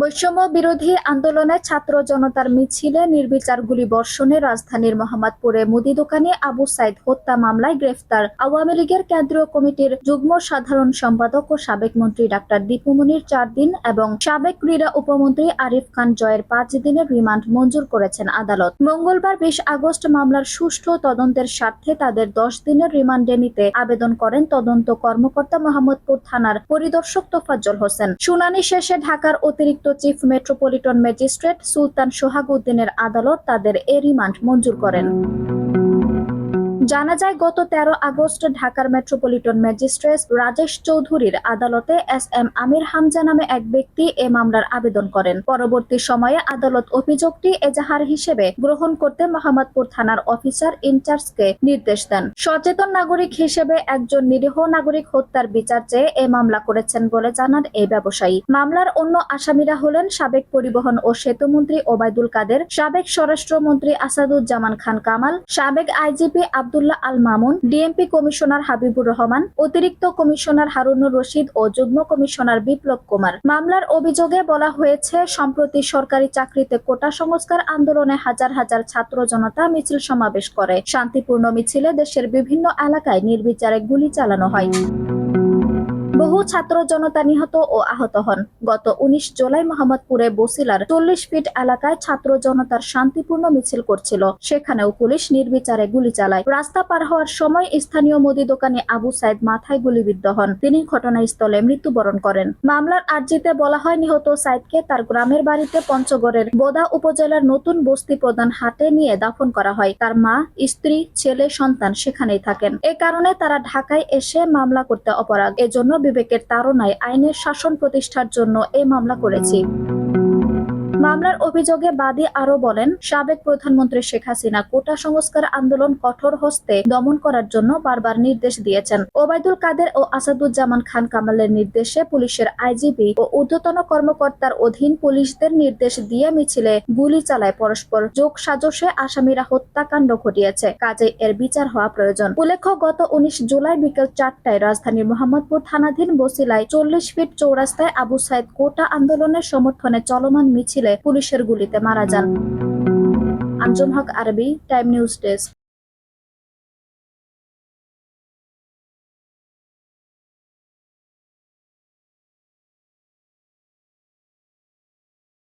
বৈষম্য বিরোধী আন্দোলনে ছাত্র জনতার মিছিলে নির্বিচার গুলি বর্ষণে রাজধানীর মোহাম্মদপুরে মুদি দোকানে আবু সাইদ হত্যা মামলায় গ্রেফতার। আওয়ামী লীগের কেন্দ্রীয় কমিটির যুগ্ম সাধারণ সম্পাদক ও সাবেক মন্ত্রী ডাক্তার দীপুমনির চার দিন এবং সাবেক ক্রীড়া উপমন্ত্রী আরিফ খান জয়ের পাঁচ দিনের রিমান্ড মঞ্জুর করেছেন আদালত। মঙ্গলবার বিশ আগস্ট মামলার সুষ্ঠু তদন্তের স্বার্থে তাদের দশ দিনের রিমান্ডে নিতে আবেদন করেন তদন্ত কর্মকর্তা মোহাম্মদপুর থানার পরিদর্শক তোফাজ্জল হোসেন। শুনানি শেষে ঢাকার অতিরিক্ত chief metropolitan magistrate Sultan Sohag উদ্দিনের আদালত তাদের এ রিমান্ড মঞ্জুর করেন। জানা যায়, গত তেরো আগস্ট ঢাকার মেট্রোপলিটন ম্যাজিস্ট্রেট রাজেশ চৌধুরীর আদালতে এস এম আমির হামজা নামে এক ব্যক্তি এ মামলার আবেদন করেন। পরবর্তী সময়ে আদালত অভিযোগটি এজাহার হিসেবে গ্রহণ করতে মোহাম্মদপুর থানার অফিসার ইনচার্জকে নির্দেশ দেন। সচেতন নাগরিক হিসেবে একজন নিরীহ নাগরিক হত্যার বিচার চেয়ে এ মামলা করেছেন বলে জানান এই ব্যবসায়ী। মামলার অন্য আসামিরা হলেন সাবেক পরিবহন ও সেতুমন্ত্রী ওবায়দুল কাদের, সাবেক স্বরাষ্ট্রমন্ত্রী আসাদুজ্জামান খান কামাল, সাবেক IGP Abdullah Al Mamun, DMP commissioner Habibur Rahman, অতিরিক্ত কমিশনার হারুনুর রশিদ ও যুগ্ম কমিশনার বিপ্লব কুমার। মামলার অভিযোগে বলা হয়েছে, সম্প্রতি সরকারি চাকরিতে কোটা সংস্কার আন্দোলনে হাজার হাজার ছাত্র জনতা মিছিল সমাবেশ করে। শান্তিপূর্ণ মিছিলে দেশের বিভিন্ন এলাকায় নির্বিচারে গুলি চালানো হয়। বহু ছাত্র জনতা নিহত ও আহত হন। গত উনিশ জুলাই মোহাম্মদপুরে বসিলার চল্লিশ ফিট এলাকায় ছাত্র জনতার শান্তিপূর্ণ মিছিল করছিল। সেখানেও পুলিশ নির্বিচারে গুলি চালায়। রাস্তা পার হওয়ার সময় স্থানীয় মুদি দোকানে আবু সাইদ মাথায় গুলিবিদ্ধ হন। তিনি ঘটনাস্থলে মৃত্যুবরণ করেন। মামলার আর্জিতে বলা হয় নিহত সাইদকে তার গ্রামের বাড়িতে পঞ্চগড়ের বোদা উপজেলার নতুন বস্তি প্রধান হাটে নিয়ে দাফন করা হয়। তার মা, স্ত্রী, ছেলে, সন্তান সেখানেই থাকেন। এ কারণে তারা ঢাকায় এসে মামলা করতে অপরাধ। এজন্য বিবেকের তাড়নায় আইনের শাসন প্রতিষ্ঠার জন্য এ মামলা করেছি। মামলার অভিযোগে বাদী আরও বলেন, সাবেক প্রধানমন্ত্রী শেখ হাসিনা কোটা সংস্কার আন্দোলন কঠোর হস্তে দমন করার জন্য বারবার নির্দেশ দিয়েছেন। ওবায়দুল কাদের ও আসাদুজ্জামান খান কামালের নির্দেশে পুলিশের আইজিপি ও ঊর্ধ্বতন কর্মকর্তার অধীন পুলিশদের নির্দেশ দিয়ে মিছিলে গুলি চালায় পরস্পর। যোগ সাজসে আসামিরা হত্যাকাণ্ড ঘটিয়েছে। কাজে এর বিচার হওয়া প্রয়োজন। উল্লেখ্য, গত উনিশ জুলাই বিকেল চারটায় রাজধানীর মোহাম্মদপুর থানাধীন বসিলায় চল্লিশ ফিট চৌরাস্তায় আবু সাইদ কোটা আন্দোলনের সমর্থনে চলমান মিছিলে পুলিশের গুলিতে মারা যান। আঞ্জুম হক আরবি টাইম নিউজ ডেস্ক।